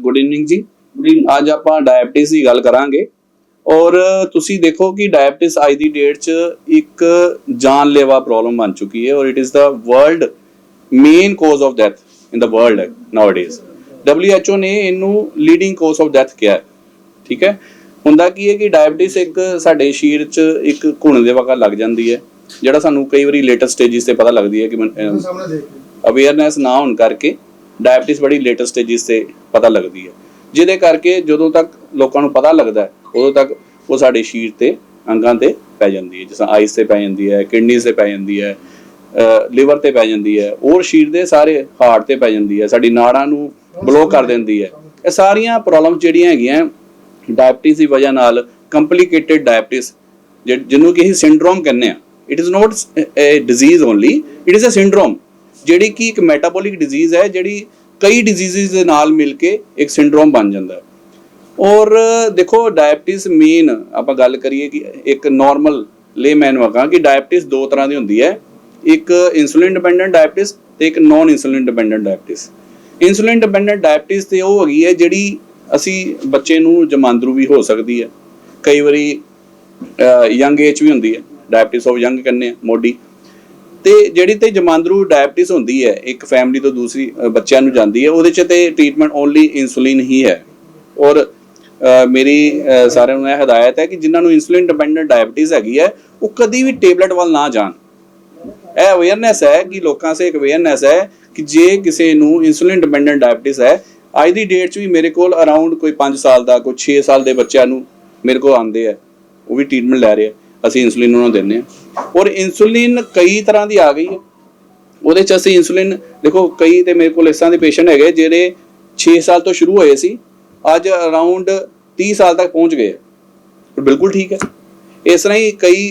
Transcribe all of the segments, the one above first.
Good evening ਜੀ। ਅੱਜ ਆਪਾਂ ਡਾਇਬਟੀਜ਼ ਦੀ ਗੱਲ ਕਰਾਂਗੇ। ਔਰ ਤੁਸੀਂ ਦੇਖੋ ਕਿ ਡਾਇਬਟੀਜ਼ ਅੱਜ ਦੀ ਡੇਟ 'ਚ ਇੱਕ ਜਾਨਲੇਵਾ ਪ੍ਰੋਬਲਮ ਬਣ ਚੁੱਕੀ ਹੈ ਔਰ it is the world main cause of death in the world nowadays WHO ਨੇ ਇਹਨੂੰ ਲੀਡਿੰਗ ਕਾਜ਼ ਆਫ ਡੈਥ ਕਿਹਾ ਹੈ। ਠੀਕ ਹੈ? ਹੁੰਦਾ ਕੀ ਹੈ ਕਿ ਡਾਇਬਟੀਜ਼ ਇੱਕ ਸਾਡੇ ਸਰੀਰ 'ਚ ਇੱਕ ਘੁਣ ਦੇ ਵਕਾ ਲੱਗ ਜਾਂਦੀ ਹੈ ਜਿਹੜਾ ਸਾਨੂੰ ਕਈ ਵਾਰੀ ਲੇਟੈਸਟ ਸਟੇਜਸ ਤੇ ਪਤਾ ਲੱਗਦੀ ਹੈ ਕਿ ਅਵੇਅਰਨੈਸ ਨਾ ਹੋਣ ਕਰਕੇ ਡਾਇਬਟੀਜ਼ ਬੜੀ ਲੇਟੈਸਟ ਸਟੇਜਸ ਤੇ ਪਤਾ ਲੱਗਦੀ ਹੈ। ਜਿਹਦੇ ਕਰਕੇ ਜਦੋਂ ਤੱਕ ਲੋਕਾਂ ਨੂੰ ਪਤਾ ਲੱਗਦਾ ਹੈ, ਉਦੋਂ ਤੱਕ ਉਹ ਸਾਡੇ ਸਰੀਰ ਤੇ ਅੰਗਾਂ ਤੇ ਪੈ ਜਾਂਦੀ ਹੈ। ਜਿਵੇਂ ਆਈਸ ਤੇ ਪੈ ਜਾਂਦੀ ਹੈ, ਕਿਡਨੀਜ਼ ਤੇ ਪੈ ਜਾਂਦੀ ਹੈ ਲਿਵਰ ਤੇ ਪੈ ਜਾਂਦੀ ਹੈ ਔਰ ਸਰੀਰ ਦੇ ਸਾਰੇ ਹਾਰਟ ਤੇ ਪੈ ਜਾਂਦੀ ਹੈ, ਸਾਡੀ ਨਾੜਾਂ ਨੂੰ ਬਲੌਕ ਕਰ ਦਿੰਦੀ ਹੈ। ਇਹ ਸਾਰੀਆਂ ਪ੍ਰੋਬਲਮਸ ਜਿਹੜੀਆਂ ਹੈਗੀਆਂ, ਡਾਇਬਟੀਜ਼ ਦੀ ਵਜ੍ਹਾ ਨਾਲ ਕੰਪਲਿਕੇਟਿਡ ਡਾਇਬਟੀਜ਼ ਜਿਹਨੂੰ ਕਿ ਅਸੀਂ ਸਿੰਡਰੋਮ ਕਹਿੰਦੇ ਆ it is not a disease only it is a syndrome ਜਿਹੜੀ ਕਿ ਇੱਕ ਮੈਟਾਬੋਲਿਕ ਡਿਜ਼ੀਜ਼ ਹੈ, ਜਿਹੜੀ ਕਈ ਡਿਜ਼ੀਜ਼ਸ ਦੇ ਨਾਲ ਮਿਲ ਕੇ ਇੱਕ ਸਿੰਡਰੋਮ ਬਣ ਜਾਂਦਾ ਹੈ। ਔਰ ਦੇਖੋ ਡਾਇਬਟੀਜ਼ ਮੇਨ ਆਪਾਂ ਗੱਲ ਕਰੀਏ ਕਿ ਇੱਕ ਨਾਰਮਲ ਲੇਮੈਨ ਵਗਾ ਕਿ ਡਾਇਬਟੀਜ਼ ਦੋ ਤਰ੍ਹਾਂ ਦੀ ਹੁੰਦੀ ਹੈ। ਇੱਕ ਇਨਸੂਲਿਨ ਡਿਪੈਂਡੈਂਟ ਡਾਇਬਟੀਜ਼ ਤੇ ਇੱਕ non insulin dependent diabetes insulin dependent diabetes ਤੇ ਉਹ ਹੈਗੀ ਹੈ ਜਿਹੜੀ ਅਸੀਂ ਬੱਚੇ ਨੂੰ ਜਮਾਂਦਰੂ ਵੀ ਹੋ ਸਕਦੀ ਹੈ। ਕਈ ਵਾਰੀ ਯੰਗ ਏਜ ਵੀ ਹੁੰਦੀ ਹੈ। ਡਾਇਬਟੀਜ਼ ਆਫ ਯੰਗ ਕਹਿੰਦੇ ਆ, ਮੋਢੀ। ਤੇ ਜਿਹੜੀ ਤੇ ਜਮਾਂਦਰੂ ਡਾਇਬਟੀਜ਼ ਹੁੰਦੀ ਹੈ, ਇੱਕ ਫੈਮਿਲੀ ਤੋਂ ਦੂਸਰੀ ਬੱਚਿਆਂ ਨੂੰ ਜਾਂਦੀ ਹੈ, ਉਹਦੇ ਚ ਤੇ ਟ੍ਰੀਟਮੈਂਟ ਓਨਲੀ ਇਨਸੂਲਿਨ ਹੀ ਹੈ। ਔਰ ਮੇਰੀ ਸਾਰਿਆਂ ਨੂੰ ਇਹ ਹਦਾਇਤ ਹੈ ਕਿ ਜਿਨ੍ਹਾਂ ਨੂੰ ਇਨਸੂਲਿਨ ਡਿਪੈਂਡੈਂਟ ਡਾਇਬਟੀਜ਼ ਹੈਗੀ ਹੈ, ਉਹ ਕਦੀ ਵੀ ਟੇਬਲੇਟ ਵੱਲ ਨਾ ਜਾਣ। ਇਹ ਅਵੇਅਰਨੈਸ ਹੈ ਕਿ ਲੋਕਾਂ ਸੇ ਇੱਕ ਅਵੇਅਰਨੈਸ ਹੈ ਕਿ ਜੇ ਕਿਸੇ ਨੂੰ ਇਨਸੂਲਿਨ ਡਿਪੈਂਡੈਂਟ ਡਾਇਬਟਿਸ ਹੈ, ਅੱਜ ਦੀ ਡੇਟ 'ਚ ਵੀ ਮੇਰੇ ਕੋਲ ਅਰਾਊਂਡ ਕੋਈ 5 ਸਾਲ ਦਾ, ਕੋਈ 6 ਸਾਲ ਦੇ ਬੱਚਿਆਂ ਨੂੰ ਮੇਰੇ ਕੋਲ ਆਉਂਦੇ ਆ ਉਹ ਵੀ ਟ੍ਰੀਟਮੈਂਟ ਲੈ ਰਹੇ ਆ ਅਸੀਂ ਇਨਸੂਲਿਨ ਉਹਨਾਂ ਨੂੰ ਦਿੰਦੇ ਆ ਔਰ ਇਨਸੂਲਿਨ ਕਈ ਤਰ੍ਹਾਂ ਦੀ ਆ ਗਈ ਹੈ। ਉਹਦੇ 'ਚ ਅਸੀਂ ਇਨਸੂਲਿਨ ਦੇਖੋ, ਕਈ ਤੇ ਮੇਰੇ ਕੋਲ ਇਸ ਤਰ੍ਹਾਂ ਦੇ ਪੇਸ਼ੈਂਟ ਹੈਗੇ ਜਿਹੜੇ 6 ਸਾਲ ਤੋਂ ਸ਼ੁਰੂ ਹੋਏ ਸੀ, ਅੱਜ ਅਰਾਊਂਡ 30 ਸਾਲ ਤੱਕ ਪਹੁੰਚ ਗਏ ਬਿਲਕੁਲ ਠੀਕ ਹੈ। ਇਸ ਤਰ੍ਹਾਂ ਹੀ ਕਈ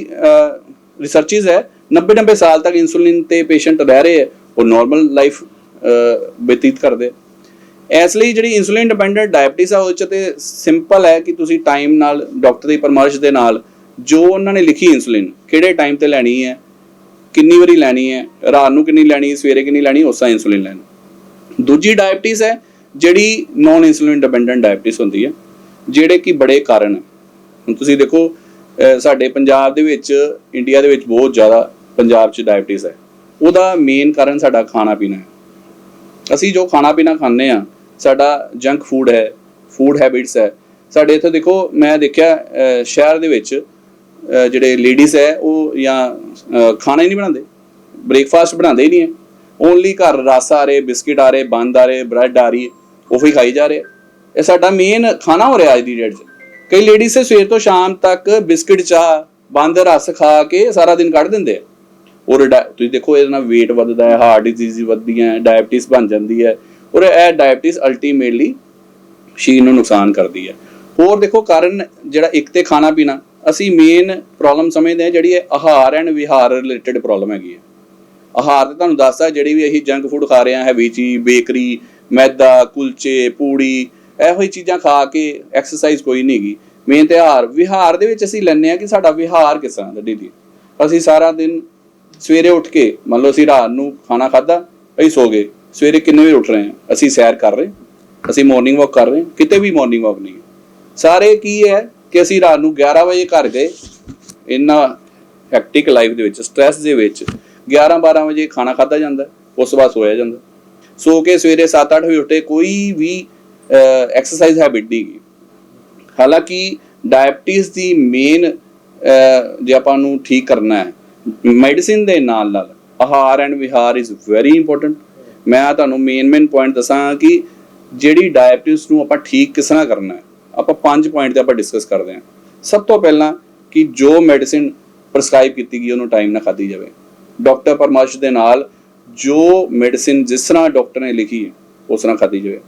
ਰਿਸਰਚਸ ਹੈ 90 90 ਸਾਲ ਤੱਕ ਇਨਸੂਲਿਨ ਤੇ ਪੇਸ਼ੈਂਟ ਰਹਿ ਰਹੇ ਹੈ। ਉਹ ਨਾਰਮਲ ਲਾਈਫ ਬਤੀਤ ਕਰਦੇ ਇਸ ਲਈ ਜਿਹੜੀ ਇਨਸੂਲਿਨ ਡਿਪੈਂਡੈਂਟ ਡਾਇਬਟੀਜ਼ ਆ ਉਹ ਚ ਤੇ ਸਿੰਪਲ ਹੈ ਕਿ ਤੁਸੀਂ ਟਾਈਮ ਨਾਲ ਡਾਕਟਰ ਦੀ ਪਰਮਰਸ਼ ਦੇ ਨਾਲ ਜੋ ਉਹਨਾਂ ਨੇ ਲਿਖੀ ਇਨਸੂਲਿਨ ਕਿਹੜੇ ਟਾਈਮ ਤੇ ਲੈਣੀ ਹੈ, ਕਿੰਨੀ ਵਾਰੀ ਲੈਣੀ ਹੈ, ਰਾਤ ਨੂੰ ਕਿੰਨੀ ਲੈਣੀ ਹੈ ਸਵੇਰੇ ਕਿੰਨੀ ਲੈਣੀ ਹੈ ਉਸਾ ਇਨਸੂਲਿਨ ਲੈਣੀ। ਦੂਜੀ ਡਾਇਬਟੀਜ਼ ਹੈ, ਜਿਹੜੀ ਨਾਨ ਇਨਸੂਲਿਨ ਡਿਪੈਂਡੈਂਟ ਡਾਇਬਟੀਜ਼ ਹੁੰਦੀ ਹੈ, ਜਿਹੜੇ ਕਿ ਬੜੇ ਕਾਰਨ ਹੈ। ਹੁਣ ਤੁਸੀਂ ਦੇਖੋ ਸਾਡੇ ਪੰਜਾਬ ਦੇ ਵਿੱਚ ਇੰਡੀਆ ਦੇ ਵਿੱਚ ਬਹੁਤ ਜ਼ਿਆਦਾ ਪੰਜਾਬ 'ਚ ਡਾਇਬਟੀਜ਼ ਹੈ। ਉਹਦਾ ਮੇਨ ਕਾਰਨ ਸਾਡਾ ਖਾਣਾ ਪੀਣਾ ਹੈ। ਅਸੀਂ ਜੋ ਖਾਣਾ ਪੀਣਾ ਖਾਂਦੇ ਆ ਸਾਡਾ ਜੰਕ ਫੂਡ ਹੈ ਫੂਡ ਹੈਬਿਟਸ ਹੈ। ਸਾਡੇ ਇੱਥੇ ਦੇਖੋ, ਮੈਂ ਦੇਖਿਆ ਸ਼ਹਿਰ ਦੇ ਵਿੱਚ ਜਿਹੜੇ ਲੇਡੀਜ਼ ਹੈ, ਉਹ ਜਾਂ ਖਾਣਾ ਹੀ ਨਹੀਂ ਬਣਾਉਂਦੇ ਬ੍ਰੇਕਫਾਸਟ ਬਣਾਉਂਦੇ ਹੀ ਨਹੀਂ ਹੈ। ਓਨਲੀ ਘਰ ਰਸ ਆ ਰਹੇ, ਬਿਸਕਿਟ ਆ ਰਹੇ, ਬੰਦ ਆ ਰਹੇ ਬ੍ਰੈਡ ਆ ਰਹੀ ਉਹ ਹੀ ਖਾਈ ਜਾ ਰਹੇ। ਇਹ ਸਾਡਾ ਮੇਨ ਖਾਣਾ ਹੋ ਰਿਹਾ ਅੱਜ ਦੀ ਡੇਟ 'ਚ। ਕਈ ਲੇਡੀਜ਼ ਸਵੇਰ ਤੋਂ ਸ਼ਾਮ ਤੱਕ ਬਿਸਕਿਟ, ਚਾਹ, ਬੰਦ ਰਸ ਖਾ ਕੇ ਸਾਰਾ ਦਿਨ ਕੱਢ ਦਿੰਦੇ ਆ। ਔਰ ਤੁਸੀਂ ਦੇਖੋ ਇਹਦੇ ਨਾਲ weight ਵੱਧਦਾ ਹੈ ਹਾਰਟ ਡਿਜ਼ੀਜ਼ ਵੱਧਦੀਆਂ ਹੈ ਡਾਇਬਟੀਜ਼ ਬਣ ਜਾਂਦੀ ਹੈ। ਔਰ ਇਹ ਡਾਇਬਟੀਜ਼ ਅਲਟੀਮੇਟਲੀ ਸਰੀਰ ਨੂੰ ਨੁਕਸਾਨ ਕਰਦੀ ਹੈ। ਹੋਰ ਦੇਖੋ ਕਾਰਨ ਜਿਹੜਾ ਇੱਕ ਤੇ ਖਾਣਾ ਪੀਣਾ ਅਸੀਂ ਮੇਨ ਪ੍ਰੋਬਲਮ ਸਮਝਦੇ ਹਾਂ ਜਿਹੜੀ ਹੈ ਆਹਾਰ ਐਂਡ ਵਿਹਾਰ ਰਿਲੇਟਡ ਪ੍ਰੋਬਲਮ ਹੈਗੀ ਹੈ। ਆਹਾਰ ਤੇ ਤੁਹਾਨੂੰ ਦੱਸਦਾ ਜਿਹੜੀ ਵੀ ਅਸੀਂ ਜੰਕ ਫੂਡ ਖਾ ਰਹੇ ਹਾਂ ਹੈਵੀ ਚੀਜ਼ ਬੇਕਰੀ ਮੈਦਾ, ਕੁਲਚੇ, ਪੂੜੀ, ਇਹੋ ਹੀ ਚੀਜ਼ਾਂ ਖਾ ਕੇ ਐਕਸਰਸਾਈਜ਼ ਕੋਈ ਨਹੀਂ ਹੈਗੀ। ਮੇਨ ਤੇ ਆਹਾਰ, ਵਿਹਾਰ ਦੇ ਵਿੱਚ ਅਸੀਂ ਲੈਂਦੇ ਆ ਕਿ ਸਾਡਾ ਵਿਹਾਰ ਕਿਸ ਤਰ੍ਹਾਂ ਦਾ ਡੇਲੀ ਅਸੀਂ ਸਾਰਾ ਦਿਨ ਸਵੇਰੇ ਉੱਠ ਕੇ, ਮੰਨ ਲਓ ਅਸੀਂ ਰਾਤ ਨੂੰ ਖਾਣਾ ਖਾਦਾ ਅਸੀਂ ਸੋ ਗਏ। ਸਵੇਰੇ ਕਿੰਨੇ ਵਜੇ ਉੱਠ ਰਹੇ ਹਾਂ? ਅਸੀਂ ਸੈਰ ਕਰ ਰਹੇ ਅਸੀਂ ਮਾਰਨਿੰਗ ਵਾਕ ਕਰ ਰਹੇ ਕਿਤੇ ਵੀ ਮਾਰਨਿੰਗ ਵਾਕ ਨਹੀਂ ਹੈ। ਸਾਰੇ ਕੀ ਹੈ? ਕਿ ਅਸੀਂ ਰਾਤ ਨੂੰ 11 ਵਜੇ ਘਰ ਗਏ। ਇੰਨਾ ਹੈਕਟਿਕ ਲਾਈਫ ਦੇ ਵਿੱਚ ਸਟ੍ਰੈਸ ਦੇ ਵਿੱਚ 11 12 ਵਜੇ ਖਾਣਾ ਖਾਦਾ ਜਾਂਦਾ, ਉਸ ਤੋਂ ਬਾਅਦ ਸੋਇਆ ਜਾਂਦਾ। ਸੋ ਕੇ ਸਵੇਰੇ 7 8 ਵਜੇ ਉੱਠੇ, ਕੋਈ ਵੀ ਐਕਸਰਸਾਈਜ਼ ਹੈਬਿਟ ਨਹੀਂ ਹੈਗੀ ਹਾਲਾਂਕਿ ਡਾਇਬਟੀਜ਼ ਦੀ ਮੇਨ ਜੇ ਆਪਾਂ ਨੂੰ ਠੀਕ ਕਰਨਾ ਹੈ ਮੈਡੀਸਿਨ ਦੇ ਨਾਲ ਨਾਲ ਆਹਾਰ ਐਂਡ ਵਿਹਾਰ ਇਜ਼ ਵੈਰੀ ਇੰਪੋਰਟੈਂਟ ਮੈਂ ਤੁਹਾਨੂੰ ਮੇਨ ਮੇਨ ਪੁਆਇੰਟ ਦੱਸਾਂ ਕਿ ਜਿਹੜੀ ਡਾਇਬਟੀਜ਼ ਨੂੰ ਆਪਾਂ ਠੀਕ ਕਿਸ ਤਰ੍ਹਾਂ ਕਰਨਾ ਹੈ ਆਪਾਂ ਪੰਜ ਪੁਆਇੰਟ ਤੇ ਆਪਾਂ ਡਿਸਕਸ ਕਰਦੇ ਹਾਂ। ਸਭ ਤੋਂ ਪਹਿਲਾਂ ਕਿ ਜੋ ਮੈਡੀਸਿਨ ਪ੍ਰਸਕ੍ਰਾਈਬ ਕੀਤੀ ਗਈ, ਉਹਨੂੰ ਟਾਈਮ ਨਾਲ ਖਾਧੀ ਜਾਵੇ। ਡਾਕਟਰ ਪਰਮਰਸ਼ ਦੇ ਨਾਲ ਜੋ ਮੈਡੀਸਿਨ ਜਿਸ ਤਰ੍ਹਾਂ ਡਾਕਟਰ ਨੇ ਲਿਖੀ ਹੈ, ਉਸ ਤਰ੍ਹਾਂ ਖਾਧੀ ਜਾਵੇ।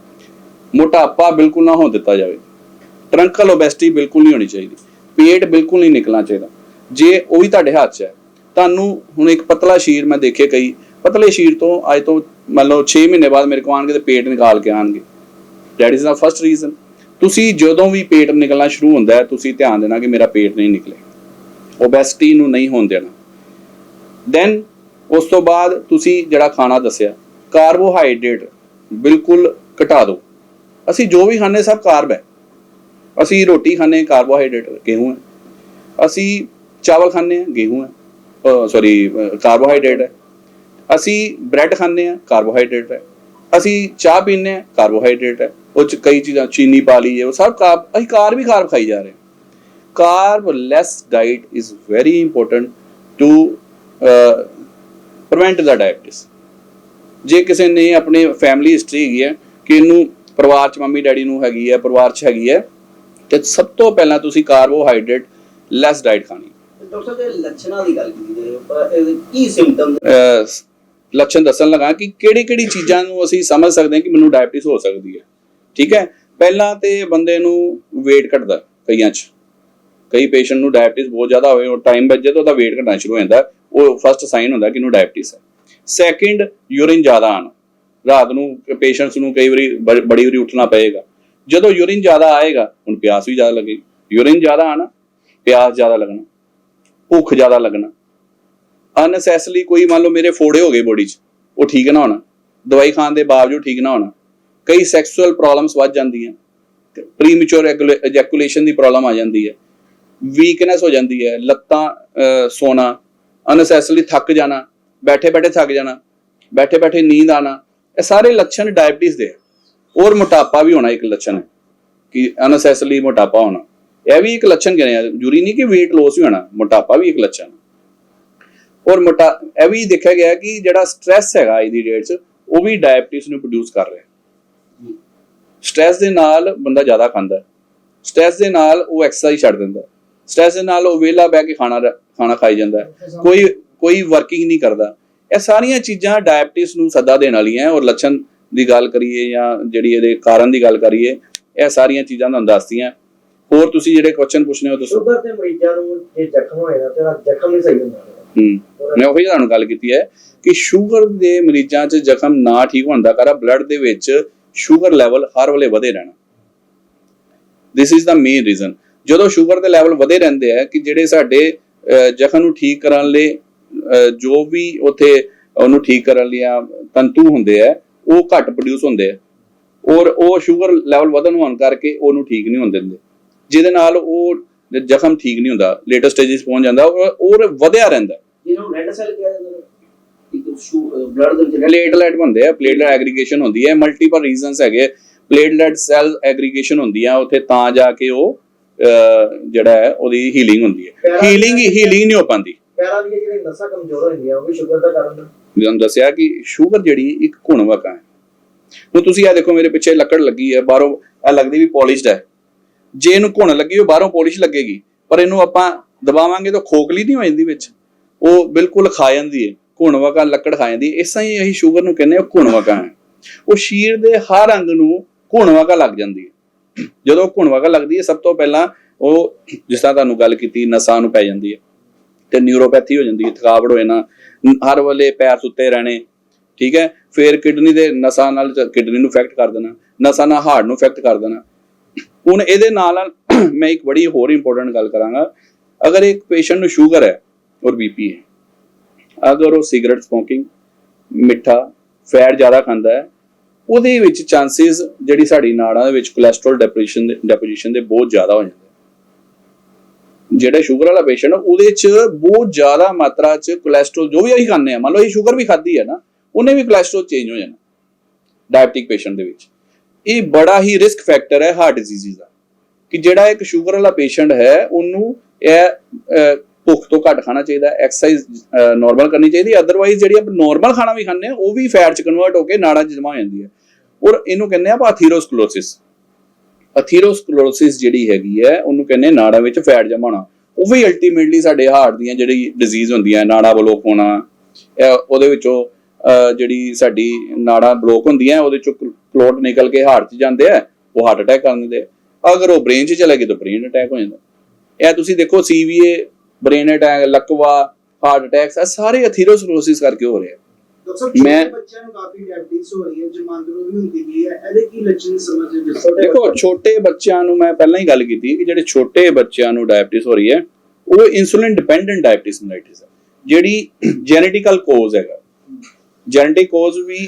ਮੋਟਾਪਾ ਬਿਲਕੁਲ ਨਾ ਹੋਣ ਦਿੱਤਾ ਜਾਵੇ। ਟਰੰਕਲ ਓਬੈਸਿਟੀ ਬਿਲਕੁਲ ਨਹੀਂ ਹੋਣੀ ਚਾਹੀਦੀ। ਪੇਟ ਬਿਲਕੁਲ ਨਹੀਂ ਨਿਕਲਣਾ ਚਾਹੀਦਾ। ਜੇ ਉਹ ਵੀ ਤੁਹਾਡੇ ਹੱਥ 'ਚ ਹੈ, ਤੁਹਾਨੂੰ ਹੁਣ ਇੱਕ ਪਤਲਾ ਸ਼ੀਰ ਮੈਂ ਦੇਖੇ ਕਈ ਪਤਲੇ ਸ਼ੀਰ ਤੋਂ ਅੱਜ ਤੋਂ ਮੰਨ ਲਓ 6 ਮਹੀਨੇ ਬਾਅਦ ਮੇਰੇ ਕੋਲ ਆਣਗੇ ਤੇ ਪੇਟ ਨਿਕਾਲ ਕੇ ਆਣਗੇ that is the first reason ਤੁਸੀਂ ਜਦੋਂ ਵੀ ਪੇਟ ਨਿਕਲਣਾ ਸ਼ੁਰੂ ਹੁੰਦਾ ਹੈ, ਤੁਸੀਂ ਧਿਆਨ ਦੇਣਾ ਕਿ ਮੇਰਾ ਪੇਟ ਨਹੀਂ ਨਿਕਲੇ। ਓਬੈਸਿਟੀ ਨੂੰ ਨਹੀਂ ਹੋਣ ਦੇਣਾ। ਦੈਨ ਉਸ ਤੋਂ ਬਾਅਦ ਤੁਸੀਂ ਜਿਹੜਾ ਖਾਣਾ ਦੱਸਿਆ ਕਾਰਬੋਹਾਈਡਰੇਟ ਬਿਲਕੁਲ ਘਟਾ ਦਿਓ। ਅਸੀਂ ਜੋ ਵੀ ਖਾਂਦੇ, ਸਭ ਕਾਰਬ ਹੈ। ਅਸੀਂ ਰੋਟੀ ਖਾਂਦੇ ਕਾਰਬੋਹਾਈਡਰੇਟ ਗੇਹੂੰ ਹੈ। ਅਸੀਂ ਚਾਵਲ ਖਾਂਦੇ ਹਾਂ, ਗੇਹੂੰ ਹੈ। ਸੌਰੀ ਕਾਰਬੋਹਾਈਡਰੇਟ ਹੈ। ਅਸੀਂ ਬ੍ਰੈਡ ਖਾਂਦੇ ਹਾਂ ਕਾਰਬੋਹਾਈਡਰੇਟ ਹੈ। ਅਸੀਂ ਚਾਹ ਪੀਂਦੇ ਹਾਂ ਕਾਰਬੋਹਾਈਡਰੇਟ ਹੈ। ਉਹ ਚ ਕਈ ਚੀਜ਼ਾਂ ਚੀਨੀ ਪਾ ਲਈ ਹੈ ਉਹ ਸਭ ਕਾਰਬ ਅਸੀਂ ਕਾਰ ਵੀ ਕਾਰਬ ਖਾਈ ਜਾ ਰਹੇ less diet is very important to uh, prevent the diabetes. ਜੇ ਕਿਸੇ ਨੇ ਆਪਣੀ ਫੈਮਿਲੀ ਹਿਸਟਰੀ ਹੈਗੀ ਹੈ ਕਿ ਇਹਨੂੰ ਪਰਿਵਾਰ ਚ ਮੰਮੀ ਡੈਡੀ ਨੂੰ ਹੈਗੀ ਹੈ ਪਰਿਵਾਰ ਚ ਹੈਗੀ ਹੈ ਤੇ ਸਭ ਤੋਂ ਪਹਿਲਾਂ ਤੁਸੀਂ ਕਾਰਬੋਹਾਈਡਰੇਟ ਲੈਸ ਡਾਈਟ ਖਾਣੀ। ਡਾਕਟਰ ਸਾਹਿਬ ਦੇ ਲੱਛਣਾਂ ਦੀ ਗੱਲ ਕੀਤੀ ਜਾਏ ਪਰ ਇਹਦੇ ਕੀ ਸਿੰਪਟਮ ਅਹ ਲੱਛਣ ਦੱਸਣ ਲੱਗਾ ਕਿ ਕਿਹੜੀ ਕਿਹੜੀ ਚੀਜ਼ਾਂ ਨੂੰ ਅਸੀਂ ਸਮਝ ਸਕਦੇ ਹਾਂ ਕਿ ਮੈਨੂੰ ਡਾਇਬਟੀਸ ਹੋ ਸਕਦੀ ਹੈ। ਠੀਕ ਹੈ? ਪਹਿਲਾਂ ਤੇ ਬੰਦੇ ਨੂੰ weight ਘਟਦਾ ਕਈਆਂ 'ਚ। ਕਈ ਪੇਸ਼ੈਂਟ ਨੂੰ ਡਾਇਬਟੀਸ ਬਹੁਤ ਜ਼ਿਆਦਾ ਹੋਵੇ, ਉਹ ਟਾਈਮ ਵੱਜੇ ਤਾਂ ਉਹਦਾ weight ਘਟਣਾ ਸ਼ੁਰੂ ਹੋ ਜਾਂਦਾ। ਉਹ ਫਸਟ ਸਾਈਨ ਹੁੰਦਾ ਕਿ ਇਹਨੂੰ ਡਾਇਬਟੀਸ ਹੈ। ਸੈਕਿੰਡ ਯੂਰਿਨ ਜ਼ਿਆਦਾ ਆਣਾ ਰਾਤ ਨੂੰ ਪੇਸ਼ੈਂਟਸ ਨੂੰ ਕਈ ਵਾਰੀ ਬ- ਬੜੀ ਵਾਰੀ ਉੱਠਣਾ ਪਏਗਾ। ਜਦੋਂ ਯੂਰਿਨ ਜ਼ਿਆਦਾ ਆਏਗਾ, ਹੁਣ ਪਿਆਸ ਵੀ ਜ਼ਿਆਦਾ ਲੱਗੇਗੀ। ਯੂਰਿਨ ਜ਼ਿਆਦਾ ਆਣਾ ਪਿਆਸ ਜ਼ਿਆਦਾ ਲੱਗਣਾ, ਭੁੱਖ ਜ਼ਿਆਦਾ ਲੱਗਣਾ। ਅਨਸੈਸਲੀ ਕੋਈ ਮੰਨ ਲਓ ਮੇਰੇ ਫੋੜੇ ਹੋ ਗਏ ਬੋਡੀ 'ਚ, ਉਹ ਠੀਕ ਨਾ ਹੋਣਾ। ਦਵਾਈ ਖਾਣ ਦੇ ਬਾਵਜੂਦ ਠੀਕ ਨਾ ਹੋਣਾ। ਕਈ ਸੈਕਸੁਅਲ ਪ੍ਰੋਬਲਮਸ ਵੱਧ ਜਾਂਦੀਆਂ। ਪ੍ਰੀਮੈਚੁਰ ਐਜੈਕੂਲੇਸ਼ਨ ਦੀ ਪ੍ਰੋਬਲਮ ਆ ਜਾਂਦੀ ਹੈ। ਵੀਕਨੈਸ ਹੋ ਜਾਂਦੀ ਹੈ। ਲੱਤਾਂ ਸੋਨਾ ਅਨਸੈਸਰੀ ਥੱਕ ਜਾਣਾ ਬੈਠੇ ਬੈਠੇ ਥੱਕ ਜਾਣਾ ਬੈਠੇ ਬੈਠੇ ਨੀਂਦ ਆਣਾ ਇਹ ਸਾਰੇ ਲੱਛਣ ਡਾਇਬਟੀਸ ਦੇ ਔਰ ਮੋਟਾਪਾ ਵੀ ਹੋਣਾ ਇੱਕ ਲੱਛਣ ਹੈ ਕਿ ਅਨਸੈਸਰੀ ਮੋਟਾਪਾ ਹੋਣਾ। ਇਹ ਵੀ ਇੱਕ ਲੱਛਣ ਗਿਣਿਆ ਜ਼ਰੂਰੀ ਨਹੀਂ ਕਿ weight loss ਹੀ ਹੋਣਾ, ਮੋਟਾਪਾ ਵੀ ਇੱਕ ਲੱਛਣ। ਹੈ ਔਰ ਮੋਟਾ ਇਹ ਵੀ ਦੇਖਿਆ ਗਿਆ ਕਿ ਜਿਹੜਾ ਸਟ੍ਰੈਸ ਹੈਗਾ ਅੱਜ ਦੀ ਡੇਟ 'ਚ, ਉਹ ਵੀ ਡਾਇਬਟੀਸ ਨੂੰ ਪ੍ਰੋਡਿਊਸ ਕਰ ਰਿਹਾ। ਸਟ੍ਰੈਸ ਦੇ ਨਾਲ ਬੰਦਾ ਜ਼ਿਆਦਾ ਖਾਂਦਾ ਸਟ੍ਰੈਸ ਦੇ ਨਾਲ ਉਹ ਐਕਸਰਸਾਈਜ਼ ਛੱਡ ਦਿੰਦਾ ਸਟ੍ਰੈਸ ਦੇ ਨਾਲ ਉਹ ਵਿਹਲਾ ਬਹਿ ਕੇ ਖਾਣਾ ਖਾਣਾ ਖਾਈ ਜਾਂਦਾ। ਕੋਈ ਕੋਈ ਵਰਕਿੰਗ ਨਹੀਂ ਕਰਦਾ। ਇਹ ਸਾਰੀਆਂ ਚੀਜ਼ਾਂ ਡਾਇਬਟੀਸ ਨੂੰ ਸੱਦਾ ਦੇਣ ਵਾਲੀਆਂ ਔਰ ਲੱਛਣ ਦੀ ਗੱਲ ਕਰੀਏ ਜਾਂ ਜਿਹੜੀ ਇਹਦੇ ਕਾਰਨ ਦੀ ਗੱਲ ਕਰੀਏ ਇਹ ਸਾਰੀਆਂ ਚੀਜ਼ਾਂ ਤੁਹਾਨੂੰ ਦੱਸਦੀਆਂ ਹੋਰ ਤੁਸੀਂ ਜਿਹੜੇ ਕੁਐਸਚਨ ਪੁੱਛਨੇ ਹੋ ਤੁਸੀਂ ਸ਼ੂਗਰ ਦੇ ਮਰੀਜ਼ਾਂ ਨੂੰ ਜੇ ਜ਼ਖਮ ਹੋਏਗਾ ਤੇ ਉਹਦਾ ਜ਼ਖਮ ਨਹੀਂ ਸਹੀ ਹੁੰਦਾ। ਹੂੰ ਮੈਂ ਉਹੀ ਤੁਹਾਨੂੰ ਗੱਲ ਕੀਤੀ ਹੈ ਕਿ ਸ਼ੂਗਰ ਦੇ ਮਰੀਜ਼ਾਂ 'ਚ ਜ਼ਖਮ ਨਾ ਠੀਕ ਹੋਣ ਦਾ ਕਾਰਨ ਬਲੱਡ ਦੇ ਵਿੱਚ ਸ਼ੂਗਰ ਲੈਵਲ ਹਰ ਵੇਲੇ ਵਧੇ ਰਹਿਣਾ। This is the main reason ਜਦੋਂ ਸ਼ੂਗਰ ਦੇ ਲੈਵਲ ਵਧੇ ਰਹਿੰਦੇ ਆ ਕਿ ਜਿਹੜੇ ਸਾਡੇ ਜ਼ਖਮ ਨੂੰ ਠੀਕ ਕਰਨ ਲਈ ਜੋ ਵੀ ਉਥੇ ਉਹਨੂੰ ਠੀਕ ਕਰਨ ਲਈ ਆ, ਤੰਤੂ ਹੁੰਦੇ ਆ, ਉਹ ਘੱਟ ਪ੍ਰੋਡਿਊਸ ਹੁੰਦੇ ਆ। ਔਰ ਉਹ ਸ਼ੂਗਰ ਲੈਵਲ ਵਧਣ ਹੋਣ ਕਰਕੇ ਉਹਨੂੰ ਠੀਕ ਨਹੀਂ ਹੁੰਦੇ ਦਿੰਦੇ। ਜਿਹਦੇ ਨਾਲ ਉਹ ਜ਼ਖਮ ਠੀਕ ਨਹੀਂ ਹੁੰਦਾ ਲੇਟਰ ਸਟੇਜਸ ਪਹੁੰਚ ਜਾਂਦਾ, ਔਰ ਔਰ ਵਧਿਆ ਰਹਿੰਦਾ। ਜਿਹਨੂੰ ਰੈੱਡ ਸੈੱਲ ਕਿਹਾ ਜਾਂਦਾ ਬਲੱਡ ਦੇ ਵਿੱਚ red ਪਲੇਟਲੈਟ ਬਣਦੇ ਆ ਪਲੇਟਲੈਟ ਐਗਰੀਗੇਸ਼ਨ ਹੁੰਦੀ ਹੈ ਮਲਟੀਪਲ ਰੀਜ਼ਨਸ ਹੈਗੇ ਪਲੇਟਲੈਟ ਸੈਲ ਐਗਰੀਗੇਸ਼ਨ ਹੁੰਦੀ ਆ ਉੱਥੇ ਤਾਂ ਜਾ ਕੇ ਉਹ ਜਿਹੜਾ ਹੈ ਉਹਦੀ ਹੀਲਿੰਗ ਹੁੰਦੀ ਹੈ। ਦੀ- ਹੀਲਿੰਗ ਹੀਲਿੰਗ ਨਹੀਂ ਹੋ ਪਾਉਂਦੀ। ਪੈਰਾਂ ਦੀਆਂ ਜਿਹੜੀਆਂ ਨਸਾਂ ਕਮਜ਼ੋਰ ਹੋ ਜਾਂਦੀਆਂ ਉਹ ਵੀ ਸ਼ੂਗਰ ਦਾ ਕਾਰਨ ਤੁਹਾਨੂੰ ਦੱਸਿਆ ਕਿ ਸ਼ੂਗਰ ਜਿਹੜੀ ਇੱਕ ਘੁਣਵਕਾ ਹੈ ਹੁਣ ਤੁਸੀਂ ਆ ਦੇਖੋ ਮੇਰੇ ਪਿੱਛੇ ਲੱਕੜ ਲੱਗੀ ਹੈ ਬਾਹਰੋਂ ਇਹ ਲੱਗਦੀ ਵੀ ਪੋਲਿਸ਼ਡ ਹੈ। ਜੇ ਇਹਨੂੰ ਘੁਣ ਲੱਗੀ ਉਹ ਬਾਹਰੋਂ ਪੋਲਿਸ਼ ਲੱਗੇਗੀ। ਪਰ ਇਹਨੂੰ ਆਪਾਂ ਦਬਾਵਾਂਗੇ ਤਾਂ ਖੋਖਲੀ ਨਹੀਂ ਹੋ ਜਾਂਦੀ ਵਿੱਚ। ਉਹ ਬਿਲਕੁਲ ਖਾ ਜਾਂਦੀ ਹੈ। ਘੁਣਵਕਾ ਲੱਕੜ ਖਾ ਜਾਂਦੀ ਹੈ ਇਸਾਂ ਹੀ ਅਸੀਂ ਸ਼ੂਗਰ ਨੂੰ ਕਹਿੰਦੇ ਆ ਘੁਣਵਕਾ ਹੈ। ਉਹ ਸ਼ੀਰ ਦੇ ਹਰ ਅੰਗ ਨੂੰ ਘੁਣਵਕਾ ਲੱਗ ਜਾਂਦੀ ਹੈ। ਜਦੋਂ ਘੁਣਵਕਾ ਲੱਗਦੀ ਹੈ, ਸਭ ਤੋਂ ਪਹਿਲਾਂ ਉਹ ਜਿਸ ਤਰ੍ਹਾਂ ਤੁਹਾਨੂੰ ਗੱਲ ਕੀਤੀ, ਨਸਾਂ ਨੂੰ ਪੈ ਜਾਂਦੀ ਹੈ ਤੇ ਨਿਊਰੋਪੈਥੀ ਹੋ ਜਾਂਦੀ ਹੈ, ਥਕਾਵਟ ਹੋ ਜਾਣਾ, ਹਰ ਵੇਲੇ ਪੈਰ ਸੁੱਤੇ ਰਹਿਣੇ, ਠੀਕ ਹੈ, ਫਿਰ ਕਿਡਨੀ ਦੇ ਨਸਾਂ ਨਾਲ ਕਿਡਨੀ ਨੂੰ ਇਫੈਕਟ ਕਰ ਦੇਣਾ, ਨਸਾਂ ਨਾਲ ਹਾਰਟ ਨੂੰ ਇਫੈਕਟ ਕਰ ਦੇਣਾ। ਹੁਣ ਇਹਦੇ ਨਾਲ ਨਾਲ ਮੈਂ ਇੱਕ ਬੜੀ ਹੋਰ ਇੰਪੋਰਟੈਂਟ ਗੱਲ ਕਰਾਂਗਾ। ਅਗਰ ਇੱਕ ਪੇਸ਼ੈਂਟ ਨੂੰ ਸ਼ੂਗਰ ਹੈ ਔਰ ਬੀਪੀ ਹੈ ਅਗਰ ਉਹ ਸਿਗਰਟ ਸਮੋਕਿੰਗ ਮਿੱਠਾ ਫੈਟ ਜ਼ਿਆਦਾ ਖਾਂਦਾ ਹੈ, ਉਹਦੇ ਵਿੱਚ ਚਾਂਸਸ ਜਿਹੜੀ ਸਾਡੀ ਨਾੜਾਂ ਦੇ ਵਿੱਚ ਕੋਲੇਸਟ੍ਰੋਲ ਡੈਪੋਜੀਸ਼ਨ ਦੇ ਡੈਪੋਜੀਸ਼ਨ ਦੇ ਬਹੁਤ ਜ਼ਿਆਦਾ ਹੋ ਜਾਂਦੇ ਜਿਹੜਾ ਸ਼ੂਗਰ ਵਾਲਾ ਪੇਸ਼ੈਂਟ ਉਹਦੇ ਚ ਬਹੁਤ ਜ਼ਿਆਦਾ ਮਾਤਰਾ ਚ ਕੋਲੇਸਟ੍ਰੋਲ ਜੋ ਵੀ ਅਸੀਂ ਖਾਂਦੇ ਆ, ਮੰਨ ਲਓ ਇਹ ਸ਼ੂਗਰ ਵੀ ਖਾਧੀ ਹੈ ਨਾ, ਉਹਨੇ ਵੀ ਕੋਲੇਸਟ੍ਰੋਲ ਚੇਂਜ ਹੋ ਜਾਣਾ ਡਾਇਬਟਿਕ ਪੇਸ਼ੈਂਟ ਦੇ ਵਿੱਚ। ਇਹ ਬੜਾ ਹੀ ਰਿਸਕ ਫੈਕਟਰ ਹੈ ਹਾਰਟ ਡਿਜ਼ੀਜ਼ ਦਾ। ਕਿ ਜਿਹੜਾ ਇੱਕ ਸ਼ੂਗਰ ਵਾਲਾ ਪੇਸ਼ੈਂਟ ਹੈ, ਉਹਨੂੰ ਇਹ ਭੁੱਖ ਤੋਂ ਘੱਟ ਖਾਣਾ ਚਾਹੀਦਾ ਐਕਸਰਸਾਈਜ਼ ਨਾਰਮਲ ਕਰਨੀ ਚਾਹੀਦੀ ਅਦਰਵਾਈਜ਼ ਜਿਹੜੀ ਆਪਾਂ ਨਾਰਮਲ ਖਾਣਾ ਵੀ ਖਾਂਦੇ ਆ ਉਹ ਵੀ ਫੈਟ ਚ ਕਨਵਰਟ ਹੋ ਕੇ ਨਾੜਾਂ 'ਚ ਜਮਾ ਹੋ ਜਾਂਦੀ ਹੈ। ਔਰ ਇਹਨੂੰ ਕਹਿੰਦੇ ਆ ਆਪਾਂ ਅਥੀਰੋਸਕਲੋਸਿਸ ਅਥੀਰੋਸਕਲੋਸਿਸ ਜਿਹੜੀ ਹੈਗੀ ਹੈ, ਉਹਨੂੰ ਕਹਿੰਦੇ ਨਾੜਾਂ ਵਿੱਚ ਫੈਟ ਜਮਾ ਉਹ ਵੀ ਅਲਟੀਮੇਟਲੀ ਸਾਡੇ ਹਾਰਟ ਦੀਆਂ ਜਿਹੜੀ ਡਿਜ਼ੀਜ਼ ਹੁੰਦੀਆਂ ਨਾੜਾ ਬਲੋਕ ਹੋਣਾ ਉਹਦੇ ਵਿੱਚੋਂ ਜਿਹੜੀ ਸਾਡੀ ਨਾੜਾ ਬਲੋਕ ਹੁੰਦੀਆਂ, ਉਹਦੇ ਚੋਂ ਕਲੋਟ ਨਿਕਲ ਕੇ ਹਾਰਟ 'ਚ ਜਾਂਦੇ ਆ, ਉਹ ਹਾਰਟ ਅਟੈਕ ਕਰ ਦਿੰਦੇ ਆ। ਅਗਰ ਉਹ ਬ੍ਰੇਨ 'ਚ ਚਲੇ ਗਏ ਤਾਂ ਬ੍ਰੇਨ ਅਟੈਕ ਹੋ ਜਾਂਦਾ। ਇਹ ਤੁਸੀਂ ਦੇਖੋ ਸੀਵੀਏ ਬ੍ਰੇਨ ਅਟੈਕ ਲਕਵਾ ਹਾਰਟ ਅਟੈਕਸ ਇਹ ਸਾਰੇ ਅਥੀਰੋਸਕਲੋਸਿਸ ਕਰਕੇ ਹੋ ਰਹੇ ਆ। ਮੈਂ- ਛੋਟੇ ਬੱਚਿਆਂ ਨੂੰ ਕਾਫੀ ਡਾਇਬਟੀਜ਼ ਹੋ ਰਹੀ ਹੈ ਜਮਾਂਦਰੂ ਵੀ ਹੁੰਦੀ ਵੀ ਹੈ ਇਹਦੇ ਕੀ ਲੱਛਣ ਸਮਝਦੇ ਜਿਸ ਦੇਖੋ ਛੋਟੇ ਬੱਚਿਆਂ ਨੂੰ ਮੈਂ ਪਹਿਲਾਂ ਹੀ ਗੱਲ ਕੀਤੀ ਕਿ ਜਿਹੜੇ ਛੋਟੇ ਬੱਚਿਆਂ ਨੂੰ ਡਾਇਬਟੀਸ ਹੋ ਰਹੀ ਹੈ ਉਹ ਇਨਸੂਲਿਨ ਡਿਪੈਂਡੈਂਟ ਡਾਇਬਟੀਸ ਮੈਲਾਈਟਿਸ ਹੈ ਜਿਹੜੀ ਜੈਨੇਟਿਕਲ ਕੋਜ਼ ਹੈਗਾ। ਜੈਨੇਟਿਕ ਕੋਜ਼ ਵੀ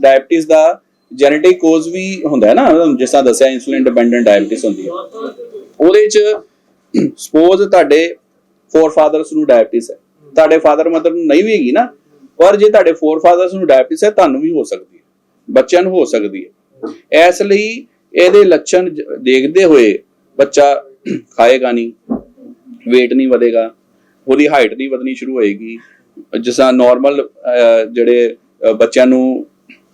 ਡਾਇਬਟੀਸ ਦਾ ਜੈਨੇਟਿਕ ਕੋਜ਼ ਵੀ ਹੁੰਦਾ ਹੈ ਨਾ ਜਿਸ ਤਰ੍ਹਾਂ ਦੱਸਿਆ ਇਨਸੂਲਿਨ ਡਿਪੈਂਡੈਂਟ ਡਾਇਬੀਟਿਸ ਹੁੰਦੀ ਹੈ। ਉਹਦੇ ਚ ਸਪੋਜ਼ ਤੁਹਾਡੇ ਫੋਰ ਫਾਦਰਸ ਨੂੰ ਡਾਇਬੀਟਿਸ ਹੈ। ਤੁਹਾਡੇ ਫਾਦਰ ਮਦਰ ਨੂੰ ਨਹੀਂ ਵੀ ਹੈਗੀ ਨਾ, ਪਰ ਜੇ ਤੁਹਾਡੇ ਫੋਰਫਾਦਰਸ ਨੂੰ ਡਾਇਬੀਟਿਸ ਹੈ, ਤੁਹਾਨੂੰ ਵੀ ਹੋ ਸਕਦੀ ਹੈ। ਬੱਚਿਆਂ ਨੂੰ ਹੋ ਸਕਦੀ ਹੈ। ਇਸ ਲਈ ਇਹਦੇ ਲੱਛਣ ਦੇਖਦੇ ਹੋਏ ਬੱਚਾ ਖਾਏਗਾ ਨਹੀਂ, weight ਨਹੀਂ ਵਧੇਗਾ, ਉਹਦੀ ਹਾਈਟ ਨਹੀਂ ਵਧਣੀ ਸ਼ੁਰੂ ਹੋਏਗੀ। ਜਿਸ ਤਰ੍ਹਾਂ ਨਾਰਮਲ ਜਿਹੜੇ ਬੱਚਿਆਂ ਨੂੰ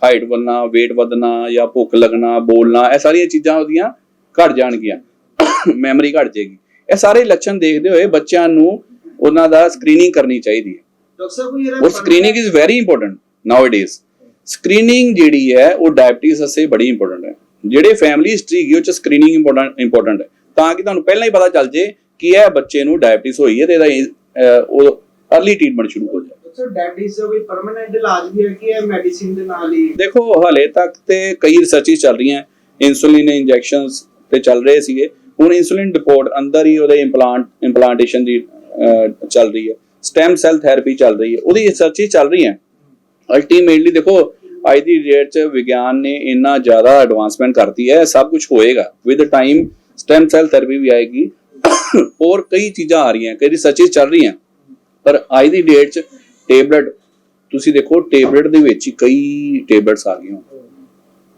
ਹਾਈਟ ਵਧਣਾ, weight ਵਧਣਾ ਜਾਂ ਭੁੱਖ ਲੱਗਣਾ, ਬੋਲਣਾ, ਇਹ ਸਾਰੀਆਂ ਚੀਜ਼ਾਂ ਉਹਦੀਆਂ ਘਟ ਜਾਣਗੀਆਂ। ਮੈਮਰੀ ਘਟ ਜਾਏਗੀ। ਇਹ ਸਾਰੇ ਲੱਛਣ ਦੇਖਦੇ ਹੋਏ ਬੱਚਿਆਂ ਨੂੰ ਉਹਨਾਂ ਦਾ ਸਕਰੀਨਿੰਗ ਕਰਨੀ ਚਾਹੀਦੀ ਹੈ। ਡਾਕਟਰ ਸਾਹਿਬ ਉਹ screening is very important nowadays screening ਜਿਹੜੀ ਹੈ ਉਹ ਡਾਇਬੀਟਿਸ ਵਾਸਤੇ ਬੜੀ ਇੰਪੋਰਟੈਂਟ ਹੈ। ਜਿਹੜੇ ਫੈਮਿਲੀ ਹਿਸਟਰੀ ਉਹ ਚ ਸਕਰੀਨਿੰਗ ਇੰਪੋਰਟੈਂਟ ਇੰਪੋਰਟੈਂਟ ਹੈ। ਤਾਂ ਕਿ ਤੁਹਾਨੂੰ ਪਹਿਲਾਂ ਹੀ ਪਤਾ ਚੱਲ ਜੇ ਕਿ ਇਹ ਬੱਚੇ ਨੂੰ ਡਾਇਬੀਟਿਸ ਹੋਈ ਹੈ ਤੇ ਇਹਦਾ ਉਹ ਅਰਲੀ ਟ੍ਰੀਟਮੈਂਟ ਸ਼ੁਰੂ ਹੋ ਜਾਏ। ਸਾਹਿਬ ਡਾਇਬੀਟਿਸ ਦਾ ਕੋਈ ਪਰਮਨੈਂਟ ਇਲਾਜ ਵੀ ਹੈ ਕਿ ਇਹ ਮੈਡੀਸਿਨ ਦੇ ਨਾਲ ਹੀ? ਦੇਖੋ ਹਲੇ ਤੱਕ ਤੇ ਕਈ ਰਿਸਰਚਸ ਚੱਲ ਰਹੀਆਂ। ਇਨਸੂਲਿਨ ਇੰਜੈਕਸ਼ਨਸ ਤੇ ਚੱਲ ਰਹੇ ਸੀਗੇ। ਹੁਣ ਇਨਸੂਲਿਨ ਡਿਪੋਰਟ ਅੰਦਰ ਹੀ ਉਹਦੇ ਇੰਪਲਾਂਟ ਇੰਪਲਾਂਟੇਸ਼ਨ ਦੀ ਚੱਲ ਰਹੀ ਹੈ। ਸਟੈਮ ਸੈਲ ਥੈਰੇਪੀ ਚੱਲ ਰਹੀ ਹੈ। ਉਹਦੀ ਰਿਸਰਚ ਹੀ ਚੱਲ ਰਹੀਆਂ ਅਲਟੀਮੇਟਲੀ ਦੇਖੋ, ਅੱਜ ਦੀ ਡੇਟ 'ਚ ਵਿਗਿਆਨ ਨੇ ਇੰਨਾ ਜ਼ਿਆਦਾ ਐਡਵਾਂਸਮੈਂਟ ਕਰਤੀ ਹੈ, ਸਭ ਕੁਝ ਹੋਏਗਾ। With time stem cell therapy ਵੀ ਆਏਗੀ। ਹੋਰ ਕਈ ਚੀਜ਼ਾਂ ਆ ਰਹੀਆਂ, ਕਈ ਰਿਸਰਚਸ ਚੱਲ ਰਹੀਆਂ ਪਰ ਅੱਜ ਦੀ ਡੇਟ 'ਚ ਟੇਬਲੇਟ ਤੁਸੀਂ ਦੇਖੋ ਟੇਬਲੇਟ ਦੇ ਵਿੱਚ ਹੀ ਕਈ ਟੇਬਲੇਟਸ ਆ ਗਈਆਂ।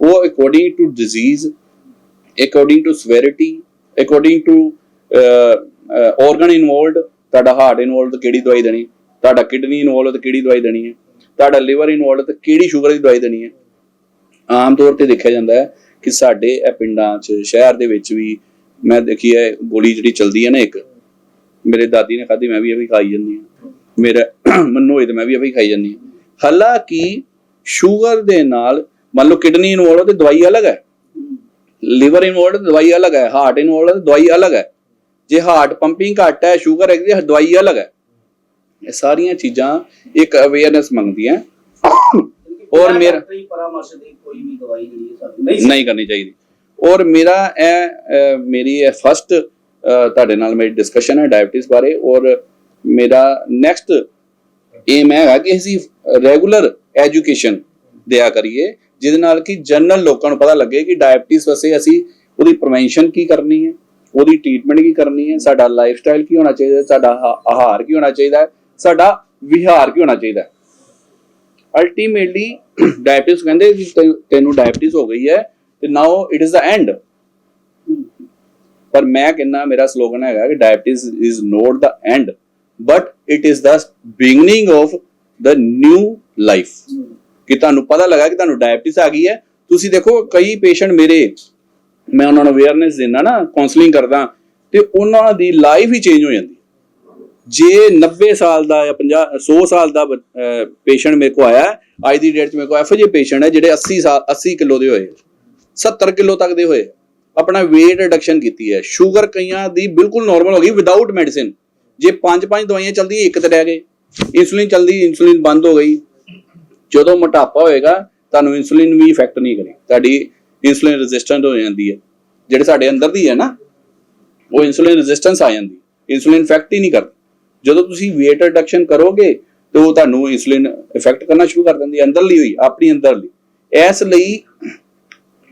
ਉਹ according to disease according to severity according to organ involved ਤੁਹਾਡਾ ਹਾਰਟ ਇਨਵੋਲਡ ਕਿਹੜੀ ਦਵਾਈ ਦੇਣੀ ਤੁਹਾਡਾ ਕਿਡਨੀ ਇਨਵੋਲਡ ਕਿਹੜੀ ਦਵਾਈ ਦੇਣੀ ਹੈ? ਤੁਹਾਡਾ ਲਿਵਰ ਇਨਵੋਲਡ ਕਿਹੜੀ ਸ਼ੂਗਰ ਦੀ ਦਵਾਈ ਦੇਣੀ ਹੈ? ਆਮ ਤੌਰ ਤੇ ਦੇਖਿਆ ਜਾਂਦਾ ਹੈ ਕਿ ਸਾਡੇ ਇਹ ਪਿੰਡਾਂ 'ਚ, ਸ਼ਹਿਰ ਦੇ ਵਿੱਚ ਵੀ ਮੈਂ ਦੇਖੀ ਹੈ, ਗੋਲੀ ਜਿਹੜੀ ਚਲਦੀ ਹੈ ਨਾ ਇੱਕ, ਮੇਰੇ ਦਾਦੀ ਨੇ ਖਾਧੀ, ਮੈਂ ਵੀ ਇਹ ਵੀ ਖਾਈ ਜਾਂਦੀ ਹਾਂ। ਮੇਰਾ ਮੰਨੋ ਹੋਏ ਤੇ ਮੈਂ ਵੀ ਇਹ ਵੀ ਖਾਈ ਜਾਂਦੀ ਹਾਂ। ਹਾਲਾਂਕਿ ਸ਼ੂਗਰ ਦੇ ਨਾਲ, ਮੰਨ ਲਓ ਕਿਡਨੀ ਇਨਵੋਲਡ ਤੇ ਦਵਾਈ ਅਲੱਗ ਹੈ। ਲਿਵਰ ਇਨਵੋਲਡ ਦਵਾਈ ਅਲੱਗ ਹੈ। ਹਾਰਟ ਇਨਵੋਲਡ ਦਵਾਈ ਅਲੱਗ ਹੈ। ਜੇ ਹਾਰਟ ਪੰਪਿੰਗ ਘੱਟ ਹੈ ਸ਼ੂਗਰ ਹੈ ਦੀ ਦਵਾਈ ਅਲੱਗ ਹੈ। ਇਹ ਸਾਰੀਆਂ ਚੀਜ਼ਾਂ ਇੱਕ ਅਵੇਅਰਨੈਸ ਮੰਗਦੀਆਂ ਔਰ ਮੇਰਾ ਪਰਾਮਰਸ਼ ਦੀ ਕੋਈ ਵੀ ਦਵਾਈ ਜਿਹੜੀ ਨਹੀਂ ਕਰਨੀ ਚਾਹੀਦੀ। ਔਰ ਮੇਰਾ ਇਹ ਮੇਰੀ ਇਹ ਫਸਟ ਤੁਹਾਡੇ ਨਾਲ ਮੇਰੀ ਡਿਸਕਸ਼ਨ ਹੈ ਡਾਇਬੀਟਿਸ ਬਾਰੇ। ਔਰ ਮੇਰਾ ਨੈਕਸਟ ਏਮ ਹੈਗਾ ਕਿ ਅਸੀਂ ਰੈਗੂਲਰ ਐਜੂਕੇਸ਼ਨ ਦਿਆ ਕਰੀਏ। ਜਿਹਦੇ ਨਾਲ ਕਿ ਜਨਰਲ ਲੋਕਾਂ ਨੂੰ ਪਤਾ ਲੱਗੇ ਕਿ ਡਾਇਬੀਟਿਸ ਵਾਸਤੇ ਅਸੀਂ ਉਹਦੀ ਪ੍ਰੀਵੈਂਸ਼ਨ ਕੀ ਕਰਨੀ ਹੈ, ਉਹਦੀ ਟ੍ਰੀਟਮੈਂਟ ਕੀ ਕਰਨੀ ਹੈ, ਸਾਡਾ ਲਾਈਫ ਸਟਾਈਲ ਕੀ ਹੋਣਾ ਚਾਹੀਦਾ ਸਾਡਾ ਆਹਾਰ ਕੀ ਹੋਣਾ ਚਾਹੀਦਾ ਸਾਡਾ ਵਿਹਾਰ ਕੀ ਹੋਣਾ ਚਾਹੀਦਾ ਅਲਟੀਮੇਟਲੀ ਡਾਇਬੀਟਿਸ ਕਹਿੰਦੇ ਤੈਨੂੰ- ਤੈਨੂੰ ਡਾਇਬੀਟਿਸ ਹੋ ਗਈ ਹੈ, ਤੇ now it is the end ਪਰ ਮੈਂ ਕਹਿੰਦਾ, ਮੇਰਾ ਸਲੋਗਨ ਹੈਗਾ ਕਿ diabetes is not the end but it is the beginning of the new life ਕਿ ਤੁਹਾਨੂੰ ਪਤਾ ਲੱਗਾ ਕਿ ਤੁਹਾਨੂੰ ਡਾਇਬਟਿਸ ਆ ਗਈ ਹੈ। ਤੁਸੀਂ ਦੇਖੋ, ਕਈ ਪੇਸ਼ੈਂਟ ਮੇਰੇ, ਮੈਂ ਉਹਨਾਂ ਨੂੰ ਅਵੇਅਰਨੈਸ ਦਿੰਦਾ ਨਾ ਕਾਉਂਸਲਿੰਗ ਕਰਦਾ, ਤੇ ਉਹਨਾਂ ਦੀ ਲਾਈਫ ਹੀ ਚੇਂਜ ਹੋ ਜਾਂਦੀ ਜੇ 90 ਸਾਲ ਦਾ ਜਾਂ 50 100 ਸਾਲ ਦਾ ਪੇਸ਼ੈਂਟ ਮੇਰੇ ਕੋ ਆਇਆ, ਅੱਜ ਦੀ ਡੇਟ 'ਚ ਮੇਰੇ ਕੋ ਇਹੋ ਜਿਹੇ ਪੇਸ਼ੈਂਟ ਹੈ ਜਿਹੜੇ 80 ਸਾਲ 80 ਕਿਲੋ ਦੇ ਹੋਏ 70 ਕਿਲੋ ਤੱਕ ਦੇ ਹੋਏ ਆਪਣਾ weight ਰਿਡਕਸ਼ਨ ਕੀਤੀ ਹੈ। ਸ਼ੂਗਰ ਕਈਆਂ ਦੀ ਬਿਲਕੁਲ ਨਾਰਮਲ ਹੋ ਗਈ ਵਿਦਆਊਟ ਮੈਡੀਸਿਨ ਜੇ ਪੰਜ ਪੰਜ ਦਵਾਈਆਂ ਚੱਲਦੀ ਇੱਕ ਤੇ ਰਹਿ ਗਏ। ਇਨਸੂਲਿਨ ਚੱਲਦੀ ਇਨਸੂਲਿਨ ਬੰਦ ਹੋ ਗਈ। ਜਦੋਂ ਮੋਟਾਪਾ ਹੋਏਗਾ, ਤੁਹਾਨੂੰ ਇਨਸੂਲਿਨ ਵੀ ਇਫੈਕਟ ਨਹੀਂ ਕਰੇ ਤੁਹਾਡੀ ਇਨਸੂਲਿਨ ਰੈਜ਼ਿਸਟੈਂਟ ਹੋ ਜਾਂਦੀ ਹੈ। ਜਿਹੜੇ ਸਾਡੇ ਅੰਦਰ ਦੀ ਹੈ ਨਾ, ਉਹ ਇਨਸੂਲਿਨ ਰੈਜ਼ਿਸਟੈਂਸ ਆ ਜਾਂਦੀ ਇਨਸੂਲਿਨ ਇਫੈਕਟ ਹੀ ਨਹੀਂ ਕਰਦੀ। ਜਦੋਂ ਤੁਸੀਂ weight ਰਿਡਕਸ਼ਨ ਕਰੋਗੇ, ਤੇ ਉਹ ਤੁਹਾਨੂੰ ਇਨਸੂਲਿਨ ਇਫੈਕਟ ਕਰਨਾ ਸ਼ੁਰੂ ਕਰ ਦਿੰਦੀ ਹੈ, ਅੰਦਰਲੀ ਹੋਈ, ਆਪਣੀ ਅੰਦਰਲੀ। ਇਸ ਲਈ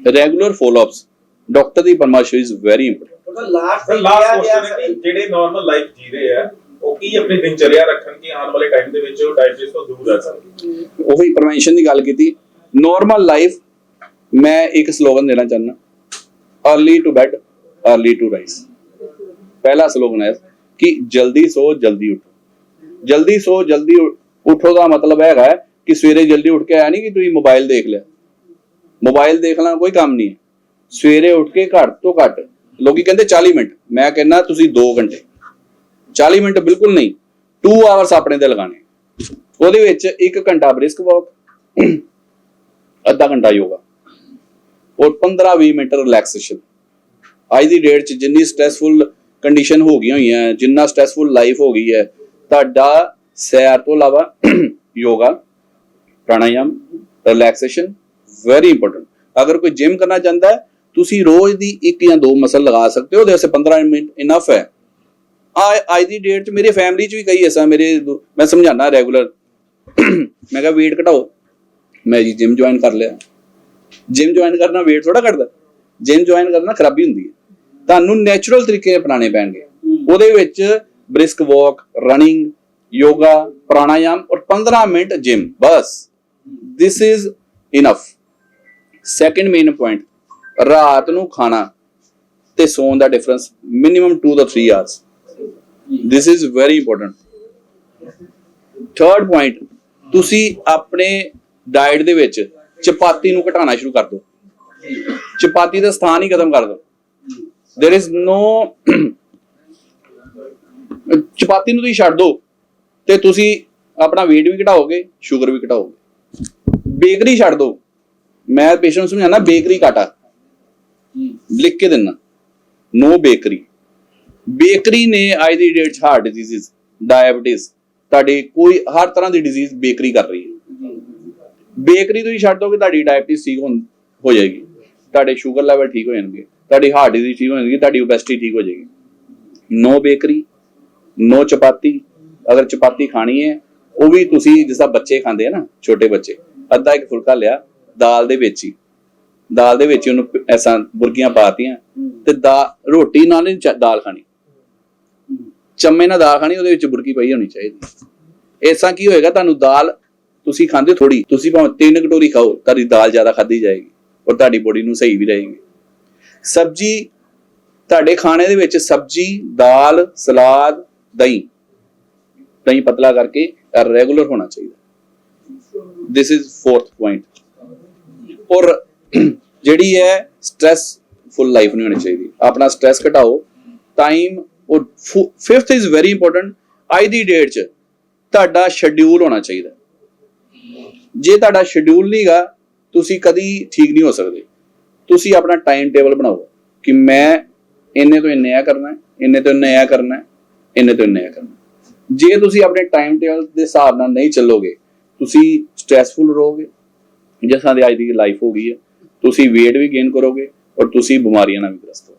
ਰੈਗੂਲਰ ਫੋਲੋਅਪਸ ਡਾਕਟਰ ਦੀ ਪਰਾਮਰਸ਼ ਇਜ਼ ਵੈਰੀ ਇੰਪੋਰਟੈਂਟ ਉਹਦਾ ਲਾਸਟ ਸਰ ਲਾਸਟ ਕੁਐਸਚਨ ਹੈ ਕਿ ਜਿਹੜੇ ਨਾਰਮਲ ਲਾਈਫ ਜੀ ਰਹੇ ਆ ਉਹ ਕੀ ਆਪਣੀ ਦਿਨਚਰਿਆ ਰੱਖਣ ਕਿ ਆਉਣ ਵਾਲੇ ਟਾਈਮ ਦੇ ਵਿੱਚ ਉਹ ਡਾਇਬੀਟਿਸ ਤੋਂ ਦੂਰ ਰਹਿ ਸਕਣ ਉਹੀ ਪ੍ਰੀਵੈਂਸ਼ਨ ਦੀ ਗੱਲ ਕੀਤੀ। ਨਾਰਮਲ ਲਾਈਫ ਮੈਂ ਇੱਕ ਸਲੋਗਨ ਦੇਣਾ ਚਾਹੁੰਦਾ। Early to bed early to rise ਪਹਿਲਾ ਸਲੋਗਨ ਹੈ ਕਿ ਜਲਦੀ ਸੋ, ਜਲਦੀ ਉੱਠੋ। ਜਲਦੀ ਸੋ, ਜਲਦੀ ਉੱਠੋ ਦਾ ਮਤਲਬ ਹੈਗਾ ਕਿ ਸਵੇਰੇ ਜਲਦੀ ਉੱਠ ਕੇ ਆਇਆ ਨਹੀਂ ਕਿ ਤੁਸੀਂ ਮੋਬਾਈਲ ਦੇਖ ਲਿਆ। ਮੋਬਾਈਲ ਦੇਖਣਾ ਕੋਈ ਕੰਮ ਨਹੀਂ ਹੈ। ਸਵੇਰੇ ਉੱਠ ਕੇ ਘੱਟ ਤੋਂ ਘੱਟ, ਲੋਕੀ ਕਹਿੰਦੇ 40 ਮਿੰਟ। ਮੈਂ ਕਹਿੰਦਾ ਤੁਸੀਂ 2 ਘੰਟੇ। 40 ਮਿੰਟ ਬਿਲਕੁਲ ਨਹੀਂ 2 ਆਵਰਸ ਆਪਣੇ ਤੇ ਲਗਾਣੇ ਉਹਦੇ ਵਿੱਚ 1 ਘੰਟਾ ਬ੍ਰਿਸਕ ਵਾਕ ਅੱਧਾ ਘੰਟਾ ਯੋਗਾ ਔਰ 15-20 ਮਿੰਟ ਰਿਲੈਕਸੇਸ਼ਨ ਅੱਜ ਦੀ ਡੇਟ 'ਚ ਜਿੰਨੀ ਸਟ੍ਰੈਸਫੁਲ ਕੰਡੀਸ਼ਨ ਹੋ ਗਈਆਂ ਹੋਈਆਂ, ਜਿੰਨਾ ਸਟ੍ਰੈਸਫੁਲ ਲਾਈਫ ਹੋ ਗਈ ਹੈ, ਤੁਹਾਡਾ ਸੈਰ ਤੋਂ ਇਲਾਵਾ yoga pranayama relaxation very important ਅਗਰ ਕੋਈ ਜਿਮ ਕਰਨਾ ਚਾਹੁੰਦਾ ਹੈ, ਤੁਸੀਂ ਰੋਜ਼ ਦੀ ਇੱਕ ਜਾਂ ਦੋ ਮਸਲ ਲਗਾ ਸਕਦੇ ਹੋ, ਉਹਦੇ ਵਾਸਤੇ 15 ਮਿੰਟ ਇਨਫ ਹੈ। ਆ ਅੱਜ ਦੀ ਡੇਟ 'ਚ ਮੇਰੇ ਫੈਮਿਲੀ 'ਚ ਵੀ ਕਈ ਐਸਾ ਮੇਰੇ ਮੈਂ ਸਮਝਾਣਾ ਰੈਗੂਲਰ ਮੈਂ ਕਿਹਾ, weight ਘਟਾਓ। ਮੈਂ ਜੀ ਜਿਮ ਜੁਆਇਨ ਕਰ ਲਿਆ। ਜਿਮ ਜੁਆਇਨ ਕਰਨਾ weight ਥੋੜਾ ਘਟਦਾ। ਜਿਮ ਜੁਆਇਨ ਕਰਨਾ ਖਰਾਬੀ ਹੁੰਦੀ ਹੈ। ਤੁਹਾਨੂੰ ਨੈਚੁਰਲ ਤਰੀਕੇ ਅਪਣਾਣੇ ਪੈਣਗੇ। ਉਹਦੇ ਵਿੱਚ brisk walk running yoga pranayama ਔਰ 15 ਮਿੰਟ ਜਿਮ ਬਸ। this is enough second main point ਰਾਤ ਨੂੰ ਖਾਣਾ ਤੇ ਸੌਣ ਦਾ ਡਿਫਰੈਂਸ ਮਿਨੀਮਮ 2 ਤੋਂ 3 hours this is very important. Third point ਤੁਸੀਂ ਆਪਣੇ ਡਾਈਟ ਦੇ ਵਿੱਚ ਚਪਾਤੀ ਨੂੰ ਘਟਾਉਣਾ ਸ਼ੁਰੂ ਕਰ ਦਿਓ। ਚਪਾਤੀ ਦਾ ਸਥਾਨ ਹੀ ਖਤਮ ਕਰ ਦਿਓ। There is ਨੋ ਚਪਾਤੀ ਨੂੰ ਤੁਸੀਂ ਛੱਡ ਦਿਓ ਤੇ ਤੁਸੀਂ ਆਪਣਾ weight ਵੀ ਘਟਾਓਗੇ ਸ਼ੂਗਰ ਵੀ ਘਟਾਓਗੇ। ਬੇਕਰੀ ਛੱਡ ਦਿਓ। ਮੈਂ ਪੇਸ਼ੈਂਟ ਨੂੰ ਸਮਝਾਣਾ ਬੇਕਰੀ ਘਟਾ। ਲਿਖ ਕੇ ਦਿੰਨਾ ਨੋ ਬੇਕਰੀ ਬੇਕਰੀ ਨੇ ਅੱਜ ਦੀ ਡੇਟ 'ਚ ਹਾਰਟ ਡਿਜ਼ੀਜ਼ ਡਾਇਬੀਟਿਸ ਤੁਹਾਡੀ ਕੋਈ ਹਰ ਤਰ੍ਹਾਂ ਦੀ ਡਿਜ਼ੀਜ਼ ਬੇਕਰੀ ਕਰ ਰਹੀ ਹੈ। ਬੇਕਰੀ ਤੁਸੀਂ ਛੱਡ ਦੋਗੇ ਤੁਹਾਡੀ ਡਾਇਬੀਟਿਸ ਠੀਕ ਹੋ ਜਾਏਗੀ। ਤੁਹਾਡੇ ਸ਼ੂਗਰ ਲੈਵਲ ਠੀਕ ਹੋ ਜਾਣਗੇ ਤੁਹਾਡੀ ਹਾਰਟ ਡਿਜ਼ੀਜ਼ ਠੀਕ ਹੋ ਜਾਣਗੀ ਤੁਹਾਡੀ ਓਬੈਸਿਟੀ ਠੀਕ ਹੋ ਜਾਏਗੀ। ਨੋ ਬੇਕਰੀ ਨੋ ਚਪਾਤੀ ਅਗਰ ਚਪਾਤੀ ਖਾਣੀ ਹੈ ਉਹ ਵੀ ਤੁਸੀਂ ਜਿਸ ਬੱਚੇ ਖਾਂਦੇ ਆ ਨਾ ਛੋਟੇ ਬੱਚੇ ਅੱਧਾ ਇੱਕ ਫੁਲਕਾ ਲਿਆ ਦਾਲ ਦੇ ਵਿੱਚ ਹੀ। ਦਾਲ ਦੇ ਵਿੱਚ ਉਹਨੂੰ ਐਸਾ ਬੁਰਕੀਆਂ ਪਾਤੀਆਂ ਤੇ ਦਾ ਰੋਟੀ ਨਾਲ ਨਹੀਂ ਦਾਲ ਖਾਣੀ। ਚੰਮੇ ਨਾਲ ਦਾਲ ਖਾਣੀ ਉਹਦੇ ਵਿੱਚ ਬੁਰਕੀ ਪਈ ਹੋਣੀ ਚਾਹੀਦੀ। ਐਸਾ ਕੀ ਹੋਏਗਾ, ਤੁਹਾਨੂੰ ਦਾਲ ਤੁਸੀਂ ਖਾਂਦੇ ਥੋੜੀ ਤੁਸੀਂ ਭਾਵੇਂ ਤਿੰਨ ਕਟੋਰੀ ਖਾਓ, ਤੁਹਾਡੀ ਦਾਲ ਜ਼ਿਆਦਾ ਖਾਦੀ ਜਾਏਗੀ ਔਰ ਤੁਹਾਡੀ ਬੋਡੀ ਨੂੰ ਸਹੀ ਵੀ ਰਹੇਗੀ। ਸਬਜੀ, ਤੁਹਾਡੇ ਖਾਣੇ ਦੇ ਵਿੱਚ ਸਬਜੀ, ਦਾਲ, ਸਲਾਦ, ਦਹੀਂ ਦਹੀਂ ਪਤਲਾ ਕਰਕੇ ਰੈਗੂਲਰ ਹੋਣਾ ਚਾਹੀਦਾ। ਥਿਸ ਇਜ਼ ਫੋਰਥ ਪੁਆਇੰਟ ਔਰ ਜਿਹੜੀ ਹੈ ਸਟ्रेसफुल ਲਾਈਫ ਨਹੀਂ ਹੋਣੀ ਚਾਹੀਦੀ। ਆਪਣਾ ਸਟ्रेस ਘਟਾਓ। ਟਾਈਮ ਉਹ ਫਿਫਥ ਇਜ਼ ਵੈਰੀ ਇੰਪੋਰਟੈਂਟ ਅੱਜ ਦੀ ਡੇਟ 'ਚ ਤੁਹਾਡਾ ਸ਼ਡਿਊਲ ਹੋਣਾ ਚਾਹੀਦਾ। ਜੇ ਤੁਹਾਡਾ ਸ਼ਡਿਊਲ ਨਹੀਂਗਾ ਤੁਸੀਂ ਕਦੀ ਠੀਕ ਨਹੀਂ ਹੋ ਸਕਦੇ। ਤੁਸੀਂ ਆਪਣਾ ਟਾਈਮ ਟੇਬਲ ਬਣਾਓ ਕਿ ਮੈਂ ਇੰਨੇ ਤੋਂ ਇੰਨੇ ਆ ਕਰਨਾ, ਇੰਨੇ ਤੋਂ ਇੰਨੇ ਆ ਕਰਨਾ, ਇੰਨੇ ਤੋਂ ਇੰਨੇ ਆ ਕਰਨਾ। ਜੇ ਤੁਸੀਂ ਆਪਣੇ ਟਾਈਮ ਟੇਬਲ ਦੇ ਹਿਸਾਬ ਨਾਲ ਨਹੀਂ ਚੱਲੋਗੇ, ਤੁਸੀਂ ਸਟ੍ਰੈਸਫੁਲ ਰਹੋਗੇ। ਜਿਸਾਂ ਦੀ ਅੱਜ ਦੀ ਲਾਈਫ ਹੋ ਗਈ ਹੈ, ਤੁਸੀਂ weight ਵੀ ਗੇਨ ਕਰੋਗੇ ਔਰ ਤੁਸੀਂ ਬਿਮਾਰੀਆਂ ਨਾਲ ਵੀ ਗ੍ਰਸਤ ਹੋ